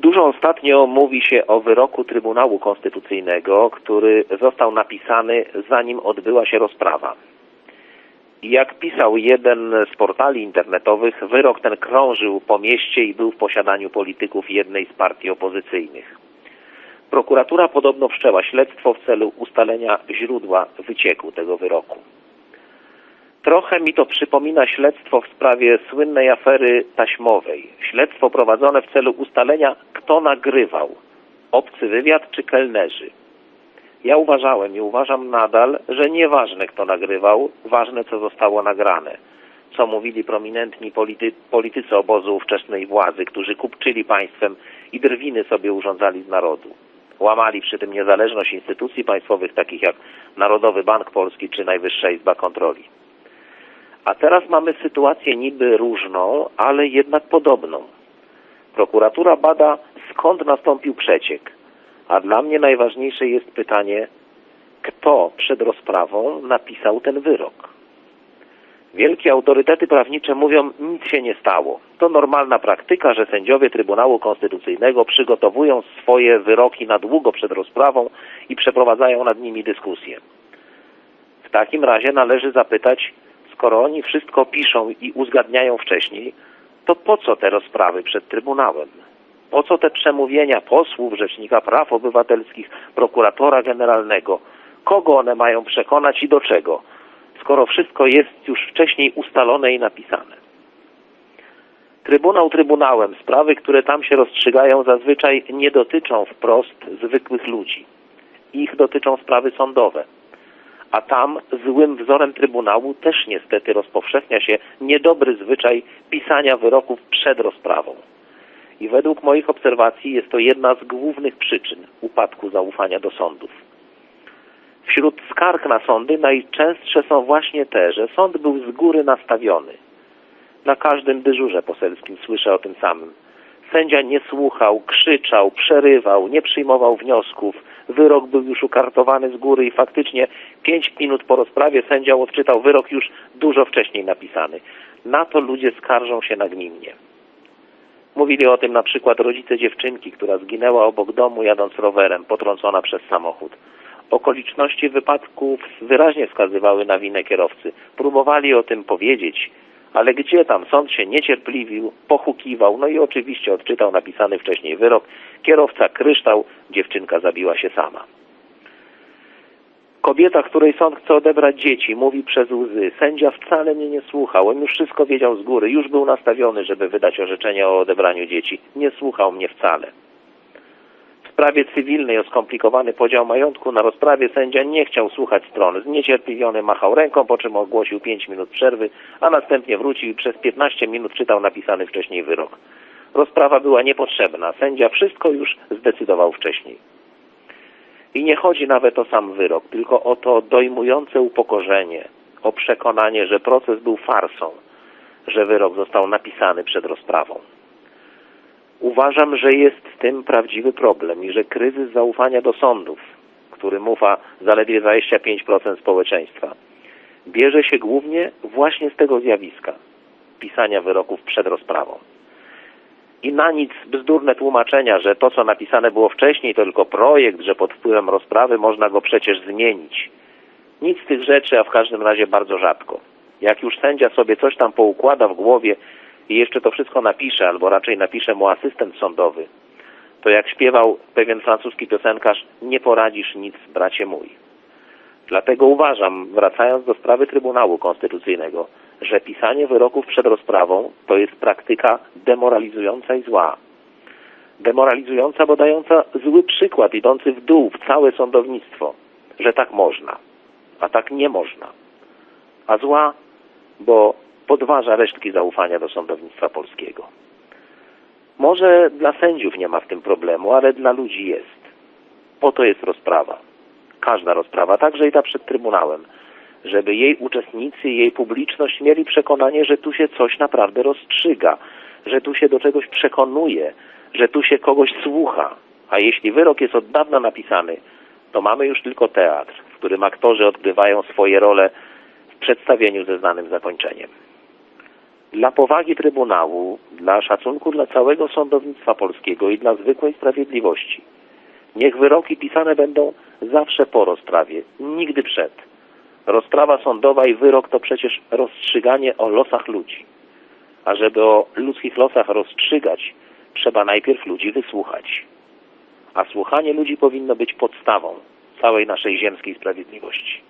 Dużo ostatnio mówi się o wyroku Trybunału Konstytucyjnego, który został napisany zanim odbyła się rozprawa. Jak pisał jeden z portali internetowych, wyrok ten krążył po mieście i był w posiadaniu polityków jednej z partii opozycyjnych. Prokuratura podobno wszczęła śledztwo w celu ustalenia źródła wycieku tego wyroku. Trochę mi to przypomina śledztwo w sprawie słynnej afery taśmowej. Śledztwo prowadzone w celu ustalenia, kto nagrywał. Obcy wywiad czy kelnerzy. Ja uważałem i uważam nadal, że nieważne kto nagrywał, ważne co zostało nagrane. Co mówili prominentni polity, politycy obozu ówczesnej władzy, którzy kupczyli państwem i drwiny sobie urządzali z narodu. Łamali przy tym niezależność instytucji państwowych takich jak Narodowy Bank Polski czy Najwyższa Izba Kontroli. A teraz mamy sytuację niby różną, ale jednak podobną. Prokuratura bada, skąd nastąpił przeciek. A dla mnie najważniejsze jest pytanie, kto przed rozprawą napisał ten wyrok. Wielkie autorytety prawnicze mówią, nic się nie stało. To normalna praktyka, że sędziowie Trybunału Konstytucyjnego przygotowują swoje wyroki na długo przed rozprawą i przeprowadzają nad nimi dyskusję. W takim razie należy zapytać, skoro oni wszystko piszą i uzgadniają wcześniej, to po co te rozprawy przed Trybunałem? Po co te przemówienia posłów, Rzecznika Praw Obywatelskich, Prokuratora Generalnego? Kogo one mają przekonać i do czego? Skoro wszystko jest już wcześniej ustalone i napisane. Trybunał trybunałem, sprawy, które tam się rozstrzygają, zazwyczaj nie dotyczą wprost zwykłych ludzi. Ich dotyczą sprawy sądowe a tam złym wzorem Trybunału też niestety rozpowszechnia się niedobry zwyczaj pisania wyroków przed rozprawą. I według moich obserwacji jest to jedna z głównych przyczyn upadku zaufania do sądów. Wśród skarg na sądy najczęstsze są właśnie te, że sąd był z góry nastawiony. Na każdym dyżurze poselskim słyszę o tym samym. Sędzia nie słuchał, krzyczał, przerywał, nie przyjmował wniosków, wyrok był już ukartowany z góry i faktycznie pięć minut po rozprawie sędzia odczytał wyrok już dużo wcześniej napisany. Na to ludzie skarżą się nagminnie. Mówili o tym na przykład rodzice dziewczynki, która zginęła obok domu jadąc rowerem, potrącona przez samochód. Okoliczności wypadku wyraźnie wskazywały na winę kierowcy. Próbowali o tym powiedzieć, ale gdzie tam? Sąd się niecierpliwił, pochukiwał, no i oczywiście odczytał napisany wcześniej wyrok. Kierowca kryształ, dziewczynka zabiła się sama. Kobieta, której sąd chce odebrać dzieci, mówi przez łzy. Sędzia wcale mnie nie słuchał. On już wszystko wiedział z góry. Już był nastawiony, żeby wydać orzeczenie o odebraniu dzieci. Nie słuchał mnie wcale. W sprawie cywilnej o skomplikowany podział majątku na rozprawie sędzia nie chciał słuchać stron. Zniecierpliwiony machał ręką, po czym ogłosił 5 minut przerwy, a następnie wrócił i przez 15 minut czytał napisany wcześniej wyrok. Rozprawa była niepotrzebna. Sędzia wszystko już zdecydował wcześniej. I nie chodzi nawet o sam wyrok, tylko o to dojmujące upokorzenie, o przekonanie, że proces był farsą, że wyrok został napisany przed rozprawą. Uważam, że jest w tym prawdziwy problem i że kryzys zaufania do sądów, który mufa zaledwie 25% społeczeństwa, bierze się głównie właśnie z tego zjawiska pisania wyroków przed rozprawą. I na nic bzdurne tłumaczenia, że to, co napisane było wcześniej, to tylko projekt, że pod wpływem rozprawy można go przecież zmienić. Nic z tych rzeczy, a w każdym razie bardzo rzadko. Jak już sędzia sobie coś tam poukłada w głowie i jeszcze to wszystko napisze, albo raczej napisze mu asystent sądowy, to jak śpiewał pewien francuski piosenkarz, nie poradzisz nic, bracie mój. Dlatego uważam, wracając do sprawy Trybunału Konstytucyjnego, że pisanie wyroków przed rozprawą to jest praktyka demoralizująca i zła. Demoralizująca, bo dająca zły przykład idący w dół w całe sądownictwo, że tak można, a tak nie można. A zła, bo podważa resztki zaufania do sądownictwa polskiego. Może dla sędziów nie ma w tym problemu, ale dla ludzi jest. Po to jest rozprawa. Każda rozprawa, także i ta przed Trybunałem żeby jej uczestnicy, jej publiczność mieli przekonanie, że tu się coś naprawdę rozstrzyga, że tu się do czegoś przekonuje, że tu się kogoś słucha. A jeśli wyrok jest od dawna napisany, to mamy już tylko teatr, w którym aktorzy odgrywają swoje role w przedstawieniu ze znanym zakończeniem. Dla powagi Trybunału, dla szacunku dla całego sądownictwa polskiego i dla zwykłej sprawiedliwości, niech wyroki pisane będą zawsze po rozprawie, nigdy przed. Rozprawa sądowa i wyrok to przecież rozstrzyganie o losach ludzi. A żeby o ludzkich losach rozstrzygać, trzeba najpierw ludzi wysłuchać. A słuchanie ludzi powinno być podstawą całej naszej ziemskiej sprawiedliwości.